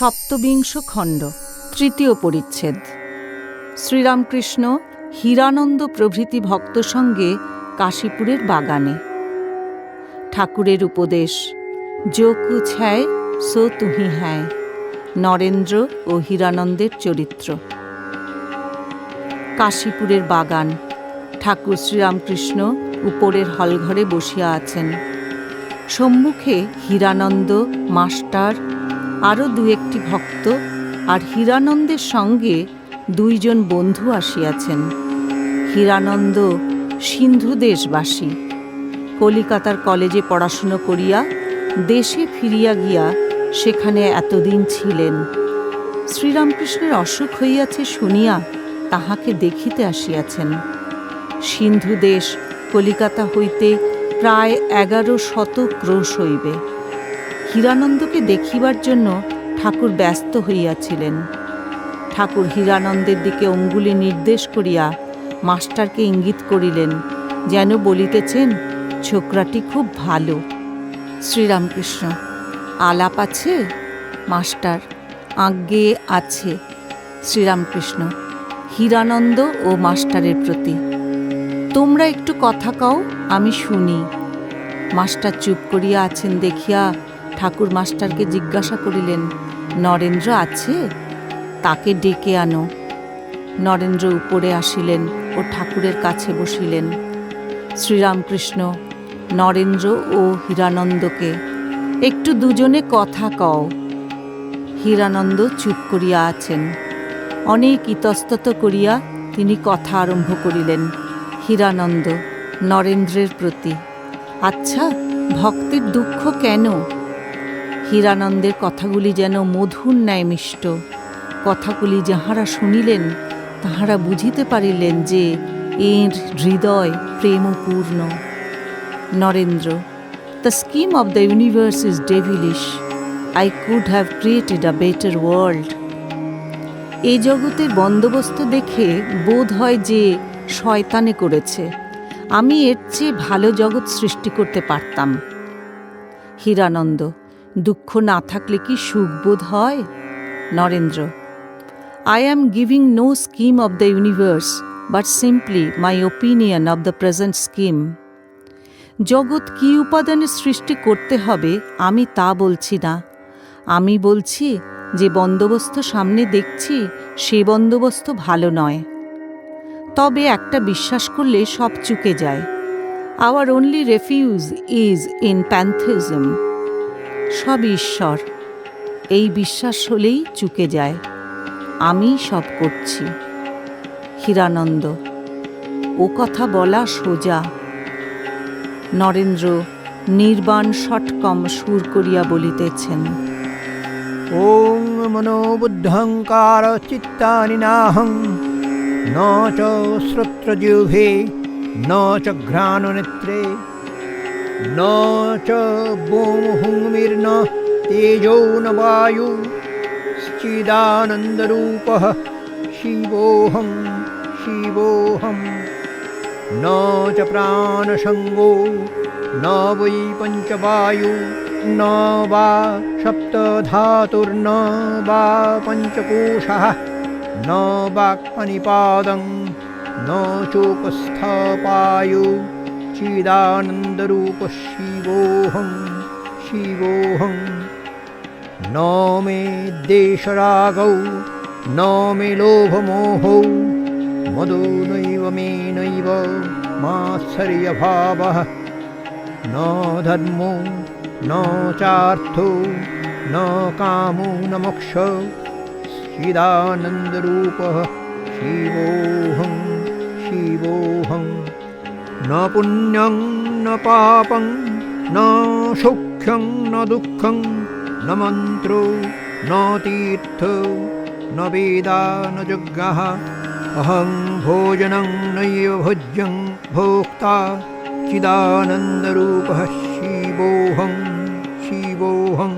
সপ্তবিংশ খণ্ড, তৃতীয় পরিচ্ছেদ। শ্রীরামকৃষ্ণ হীরানন্দ প্রভৃতি ভক্ত সঙ্গে কাশীপুরের বাগানে। ঠাকুরের উপদেশ, যো কুছ হ্যায় সো তুহি হ্যায় নরেন্দ্র ও হীরানন্দের চরিত্র। কাশীপুরের বাগান, ঠাকুর শ্রীরামকৃষ্ণ উপরের হলঘরে বসিয়া আছেন। সম্মুখে হীরানন্দ মাস্টার আরও দু একটি ভক্ত আর হীরানন্দের সঙ্গে দুইজন বন্ধু আসিয়াছেন। হীরানন্দ সিন্ধু দেশবাসী। কলিকাতার কলেজে পড়াশুনো করিয়া দেশে ফিরিয়া গিয়া সেখানে এতদিন ছিলেন। শ্রীরামকৃষ্ণের অসুখ হইয়াছে শুনিয়া তাহাকে দেখিতে আসিয়াছেন। সিন্ধু দেশ কলিকাতা হইতে প্রায় এগারো শত ক্রোশ হইবে। হীরানন্দকে দেখিবার জন্য ঠাকুর ব্যস্ত হইয়াছিলেন। ঠাকুর হীরানন্দের দিকে অঙ্গুলি নির্দেশ করিয়া মাস্টারকে ইঙ্গিত করিলেন, যেন বলিতেছেন, ছোকরাটি খুব ভালো। শ্রীরামকৃষ্ণ, আলাপ আছে? মাস্টার, আজ্ঞে আছে। শ্রীরামকৃষ্ণ, হীরানন্দ ও মাস্টারের প্রতি। তোমরা একটু কথা কও, আমি শুনি। মাস্টার চুপ করিয়া আছেন দেখিয়া ঠাকুর মাস্টারকে জিজ্ঞাসা করিলেন, নরেন্দ্র আছে? তাকে ডেকে আনো। নরেন্দ্র উপরে আসিলেন ও ঠাকুরের কাছে বসিলেন। শ্রীরামকৃষ্ণ, নরেন্দ্র ও হীরানন্দকে একটু দুজনে কথা কও। হীরানন্দ চুপ করিয়া আছেন। অনেক ইতস্তত করিয়া তিনি কথা আরম্ভ করিলেন, হীরানন্দ, নরেন্দ্রের প্রতি আচ্ছা ভক্তের দুঃখ কেন? হীরানন্দের কথাগুলি যেন মধুর ন্যায় মিষ্ট। কথাগুলি যাহারা শুনিলেন, তাহারা বুঝিতে পারিলেন যে এর হৃদয় প্রেমপূর্ণ। Narendra, the scheme of the universe is devilish. I could have created a better world. এই জগতের বন্দোবস্ত দেখে বোধ হয় যে শয়তানে করেছে। আমি এর চেয়ে ভালো জগৎ সৃষ্টি করতে পারতাম। হীরানন্দ দুঃখ না থাকলে কি সুখ বোধ হয়? Narendra I am giving no scheme of the universe but simply my opinion of the present scheme জগৎ কি উপাদানে সৃষ্টি করতে হবে, আমি তা বলছি না। আমি বলছি, যে বন্দোবস্ত সামনে দেখছি, সে বন্দোবস্ত ভালো নয়। তবে একটা বিশ্বাস করলে সব চুকে যায়। Our only refuge is in pantheism সব ঈশ্বর। এই বিশ্বাস হলেই চুকে যায়। আমি সব করছি। হিরানন্দ, ও কথা বলা সোজা। নরেন্দ্র নির্বাণ ষটকম সুর করিয়া বলিতেছেন, ওং মনোবুদ্ধঙ্কার চিত্তানি নাহং, ন চ শ্রোত্রজিহ্বে ন চ ঘ্রাণনেত্রে। न च बोमुहुङ्मिर्न तेजो न वायु श्चिदानन्दरूपः शिवोऽहं शिवोऽहं। न च प्राणसङ्गो न वै पञ्चवायु न वा सप्तधातुर्न वा पञ्चकोशः न वाक्पनिपादं न चोपस्थपायु चिदानन्दरूपः शिवोऽहं शिवोऽहं न मे देशरागौ न मे लोभमोहौ मदो नैव मे नैव मात्सर्यभावः न धर्मो न चार्थो न कामो न मोक्ष चिदानन्दरूपः शिवोऽहं शिवोऽहं न पुण्यं न पापं न सौख्यं न दुःखं न मन्त्रो न तीर्थ न वेदा न यज्ञः अहं भोजनं नैव भोज्यं भोक्ता चिदानन्दरूपः शिवोऽहं शिवोऽहं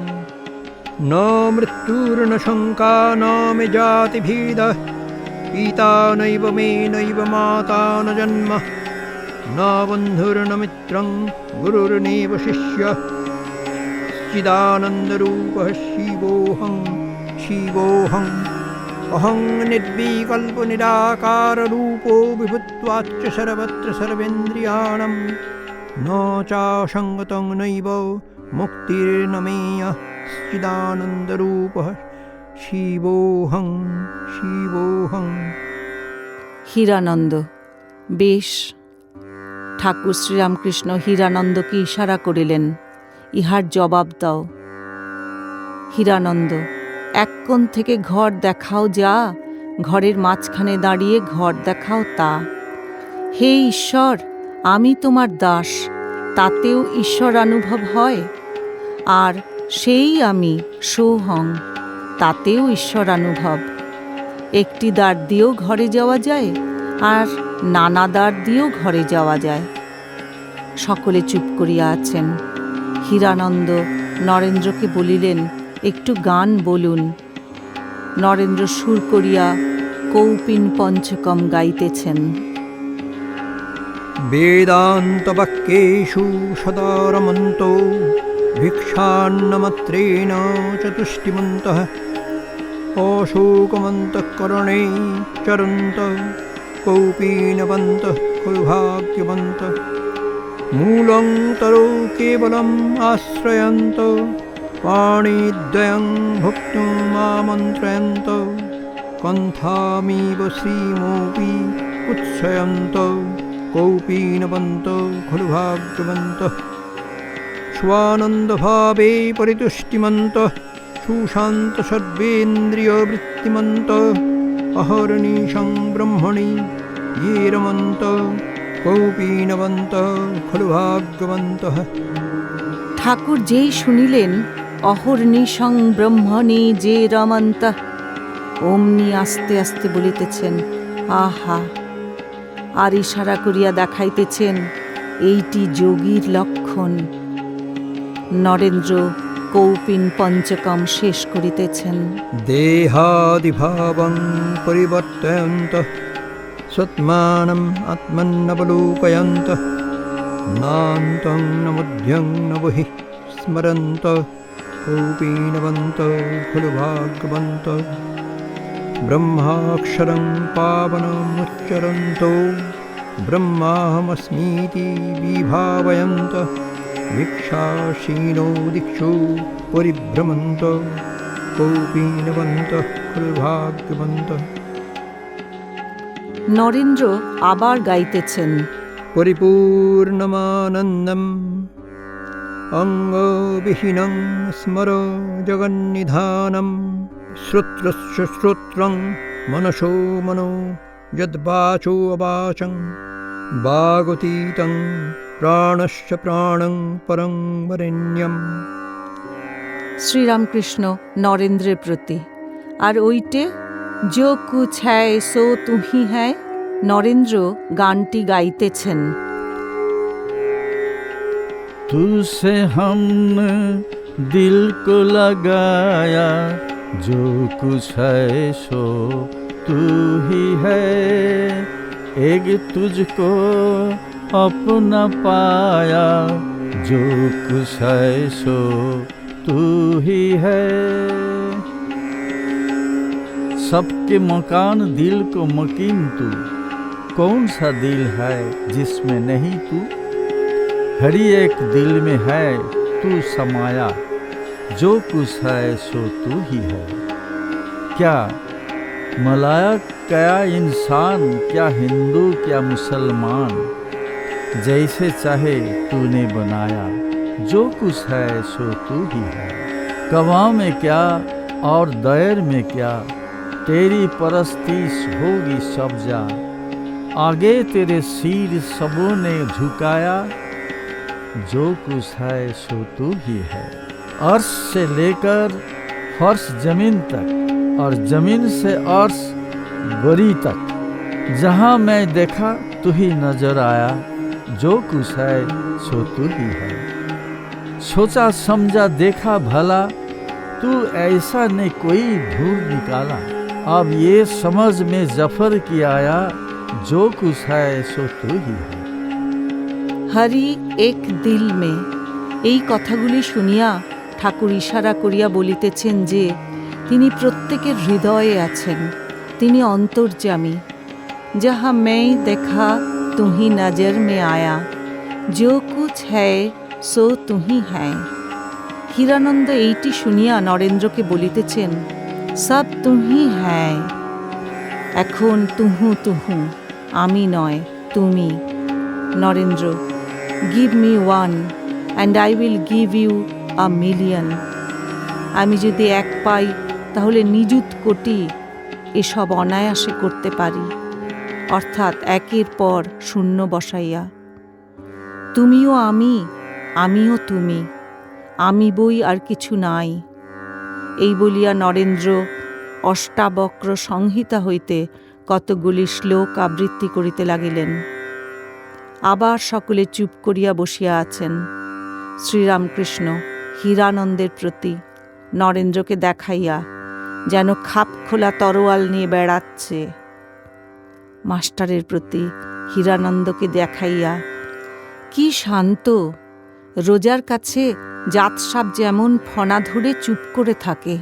न मृत्युर्न शङ्का न मे जातिभेदः पिता नैव मे नैव माता न जन्म ন বন্ধুর্ন মিত্রং গুরুর্নেব শিষ্য চিদানন্দরূপः শিবোऽহং শিবোऽहम् অহং निर्विकल्पनिराकाररूपो विभुत्वाच्च सर्वत्र सर्वेन्द्रियाणं न चासङ्गतं नैव मुक्तिर्न मेयः चिदानन्दरूपः শিবোহং শিবোহং হিরানন্দ বেশ ঠাকুর শ্রীরামকৃষ্ণ হীরানন্দকে ইশারা করিলেন, ইহার জবাব দাও। হীরানন্দ, এক কোণ থেকে ঘর দেখাও যা, ঘরের মাঝখানে দাঁড়িয়ে ঘর দেখাও তা। হে ঈশ্বর, আমি তোমার দাস, তাতেও ঈশ্বর অনুভব হয়। আর সেই আমি সোহং, তাতেও ঈশ্বর অনুভব একটি দ্বার দিয়েও ঘরে যাওয়া যায়, আর নানা দ্বার দিয়েও ঘরে যাওয়া যায়। সকলে চুপ করিয়া আছেন। হীরানন্দ নরেন্দ্রকে বলিলেন, একটু গান বলুন। নরেন্দ্র সুর করিয়া কৌপিন পঞ্চকম গাইতেছেন। বেদান্ত বাক্যেশু সদারমন্ত, ভিক্ষান্নমাত্রেণ চতুষ্টিমন্ত, অশোকমন্তকরণে চরন্ত। कौपीनवन्तः खलु भाग्यवन्तः मूलं तरो केवलम् आश्रयन्त पाणिद्वयं भुक्तुमामन्त्रयन्त कन्थामिव श्रीमोऽपि उत्सयन्त कौपीनवन्त खलु भाग्यवन्तः स्वानन्दभावे परितुष्टिमन्तः सुशान्तसर्वेन्द्रियवृत्तिमन्तः अहर्निशं ब्रह्मणि ये रमन्त कौपीनवन्तः खलु भाग्यवन्तः ঠাকুর যেই শুনিলেন অহর্নিশং ব্রহ্মণি যে রমন্ত অমনি আস্তে আস্তে বলিতেছেন আহা আর ইশারা করিয়া দেখাইতেছেন এইটি যোগীর লক্ষণ নরেন্দ্র কৌপিন পঞ্চকম শেষ করিতেছেন। দেহাদিভাবং পরিবর্তয়ন্ত, সৎমানম আত্মন্নবলোকয়ন্ত নান্তং নমধ্যং নবহি স্মরন্ত, কৌপীনবন্ত খলু ভাগবন্ত ব্রহ্মাক্ষরং পাবনমুচ্চরন্ত, ব্রহ্মাহমস্মীতি বিভাবয়ন্ত। ब्रह्माहमस्मीति विभावयन्त भिक्षाशीनो दिक्षु परिभ्रमन्त कौपीनवन्तः खलु भाग्यवन्तः নরেন্দ্র আবার গাইতেছেন परिपूर्णमानन्दम् अङ्गविहीनं स्मर जगन्निधानं श्रोत्रस्य श्रोत्रं मनसो मनो यद्वाचो अवाचं वागतीतं प्राणश्च प्राणं परं वरेण्यम् শ্রীরামকৃষ্ণ নরেন্দ্রের প্রতি আর ওইটে যো কুছ হ্যায় সো তুহি হ্যায় নরেন্দ্র গানটি গাইতেছেন तुझसे हमने दिल को लगाया जो कुछ है सो तू ही है एक तुझको अपना पाया। जो कुछ है सो तू ही है। सबके मकान दिल को मकीन तू। कौन सा दिल है जिसमें नहीं तू? हरी एक दिल में है तू समाया। जो कुछ है सो तू ही है। क्या मलायक, क्या इंसान, क्या हिंदू, क्या मुसलमान? जैसे चाहे तूने बनाया, जो कुछ है सो तू ही है। कवा में क्या और दैर में क्या, तेरी परस्तीश होगी सब जा। आगे तेरे सिर सबों ने झुकाया, जो कुछ है सो तू ही है। अर्श से लेकर फर्श ज़मीन तक, और ज़मीन से अर्श बरी तक। जहाँ मैं देखा, तू ही नज़र आया। जो कुछ है सो तू ही है सोचा समझा देखा भला तू ऐसा ने कोई ढूंढ निकाला अब ये समझ में जफर की आया जो कुछ है सो तू ही है হরি এক দিল মে এই কথাগুলি শুনিয়া ঠাকুর ইশারা করিয়া বলিতেছেন যে তিনি প্রত্যেকের হৃদয়ে আছেন তিনি অন্তর্যামী যাহা মেই দেখা তুহি নজর মে আয়া जो कुछ है সো তুহি হ্যায় হীরানন্দ এইটি শুনিয়া নরেন্দ্রকে বলিতেছেন সব তুহি হ্যায় এখন তুহু তুহু আমি নয় তুমি Narendra give me one and I will give you a million আমি যদি এক পাই তাহলে নিযুত কোটি এসব অনায়াসে করতে পারি অর্থাৎ একের পর শূন্য বসাইয়া, তুমিও আমি, আমিও তুমি, আমি বই আর কিছু নাই। এই বলিয়া নরেন্দ্র অষ্টাবক্র সংহিতা হইতে কতগুলি শ্লোক আবৃত্তি করিতে লাগিলেন। আবার সকলে চুপ করিয়া বসিয়া আছেন। শ্রীরামকৃষ্ণ হীরানন্দের প্রতি নরেন্দ্রকে দেখাইয়া যেন খাপ খোলা তরোয়াল নিয়ে বেড়াচ্ছে। মাস্টারের প্রতি হীরানন্দকে দেখাইয়া, কি শান্ত! রোজার কাছে জাতসাপ যেমন ফনা ধরে চুপ করে থাকে।